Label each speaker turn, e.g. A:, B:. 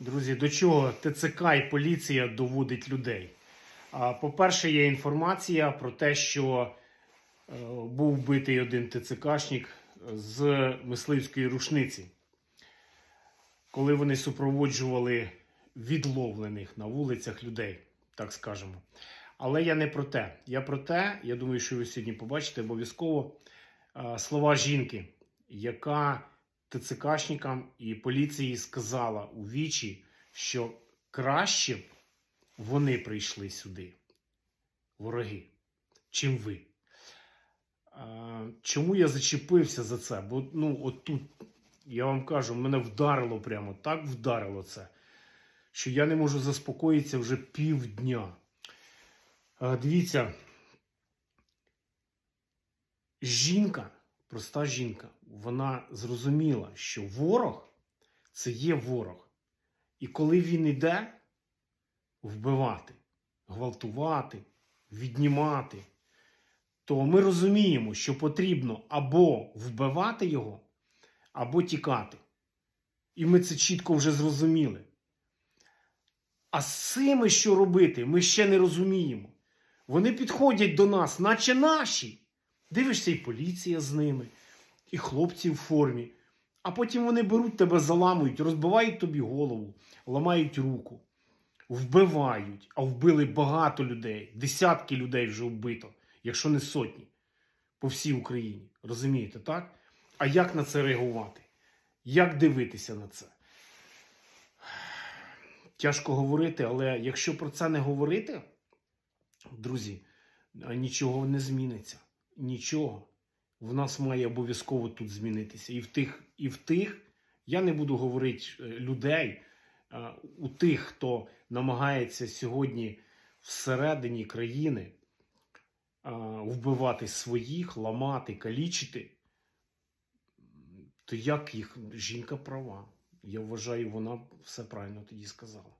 A: Друзі, до чого ТЦК і поліція доводить людей? По-перше, є інформація про те, що е, був вбитий один ТЦКшник з мисливської рушниці, коли вони супроводжували відловлених на вулицях людей, так скажемо. Але я не про те. Я про те, я думаю, що ви сьогодні побачите обов'язково е, слова жінки, яка ТЦКшникам і поліції сказала у вічі, що краще б вони прийшли сюди, вороги, чим ви. Чому я зачепився за це? Бо ну, от тут, я вам кажу, мене вдарило прямо, так вдарило це, що я не можу заспокоїтися вже півдня. Дивіться, жінка, проста жінка, вона зрозуміла, що ворог це є ворог. І коли він іде вбивати, гвалтувати, віднімати, то ми розуміємо, що потрібно або вбивати його, або тікати. І ми це чітко вже зрозуміли. А з цими що робити, ми ще не розуміємо. Вони підходять до нас, наче наші. Дивишся, і поліція з ними, і хлопці в формі. А потім вони беруть тебе, заламують, розбивають тобі голову, ламають руку, вбивають, а вбили багато людей, десятки людей вже вбито, якщо не сотні, по всій Україні. Розумієте, так? А як на це реагувати? Як дивитися на це? Тяжко говорити, але якщо про це не говорити, друзі, нічого не зміниться. Нічого. В нас має обов'язково тут змінитися. І в тих, і в тих, я не буду говорити е, людей, е, у тих, хто намагається сьогодні всередині країни е, вбивати своїх, ламати, калічити, то як їх жінка права? Я вважаю, вона все правильно тоді сказала.